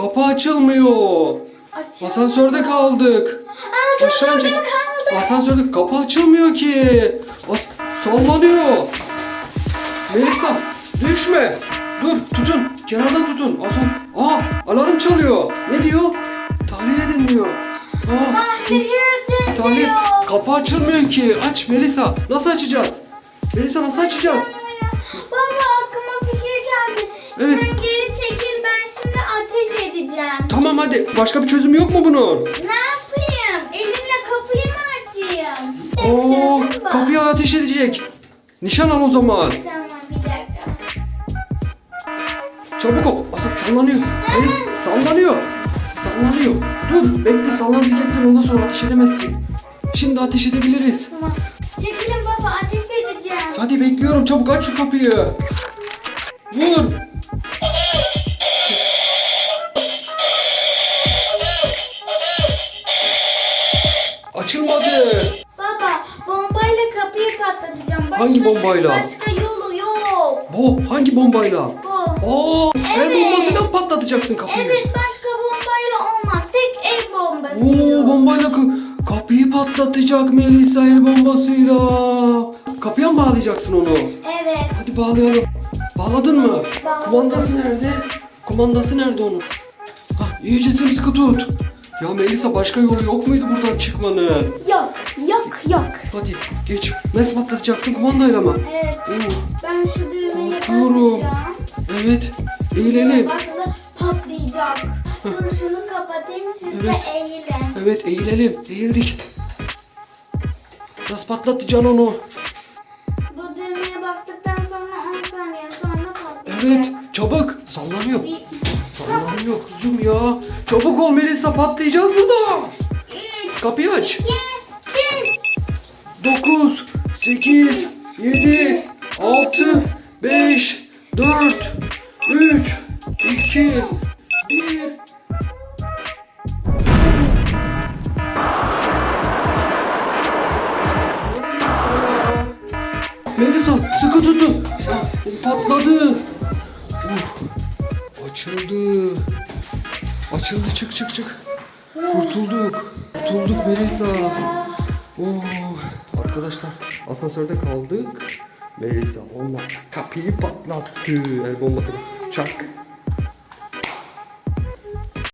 Kapı açılmıyor. Açıldı. Asansörde kaldık. Asansörde inecek. mi kaldı? Asansörde kapı açılmıyor ki. As- sallanıyor. Melisa düşme. Dur tutun. Kenardan tutun. Asan Aa alarm çalıyor. Ne diyor? Tahliye edin diyor. Aa, Tahliye edin tahliye. diyor. Kapı açılmıyor ki. Aç Melisa. Nasıl açacağız? Melisa nasıl açacağız? Baba aklıma fikir geldi. Evet. Tamam hadi. Başka bir çözüm yok mu bunun? Ne yapayım? Elimle kapıyı mı açayım? Oo, kapıya ateş edecek. Nişan al o zaman. Tamam bir dakika. Çabuk ol. Asıl sallanıyor. Evet, sallanıyor. Sallanıyor. Dur bekle sallantı geçsin ondan sonra ateş edemezsin. Şimdi ateş edebiliriz. Tamam. Çekilin baba ateş edeceğim. Hadi bekliyorum çabuk aç şu kapıyı. Vur. Açılmadı. Baba bombayla kapıyı patlatacağım. Başka Hangi bombayla? Başka yolu yok. Bu hangi bombayla? Bu. Oo, el Evet. bombasıyla patlatacaksın kapıyı. Evet başka bombayla olmaz. Tek el bombası. Oo bombayla ka- kapıyı patlatacak Melisa el bombasıyla. Kapıya mı bağlayacaksın onu? Evet. Hadi bağlayalım. Bağladın mı? Bağladım. Kumandası nerede? Kumandası nerede onun? Hah, iyice sımsıkı tut. Ya Melisa başka yolu yok muydu buradan çıkmanın? Yok yok yok. Hadi geç. Nasıl patlatacaksın kumandayla mı? Evet. Oo, Ben şu düğmeye Korkuyorum. basacağım. evet. Eğilelim. Basılı patlayacak. Dur şunu kapatayım siz Evet. de eğilin. Evet eğilelim. Eğildik. Nasıl patlatacaksın onu? Bu düğmeye bastıktan sonra 10 saniye sonra patlayacak. Evet. Çabuk. Sallanıyor. Bir, Sallanıyor kızım ya. Çabuk ol Melisa patlayacağız burada. Kapıyı aç. iki, bir. 9, 8, 7, 6, 5, 4, 3, 2, 1. Melisa sıkı tutun. Patladı. Uf, açıldı. Açıldı çık çık çık. Kurtulduk. Kurtulduk Melisa. Oo, arkadaşlar asansörde kaldık. Melisa onunla kapıyı patlattı. El bombasını. Çak.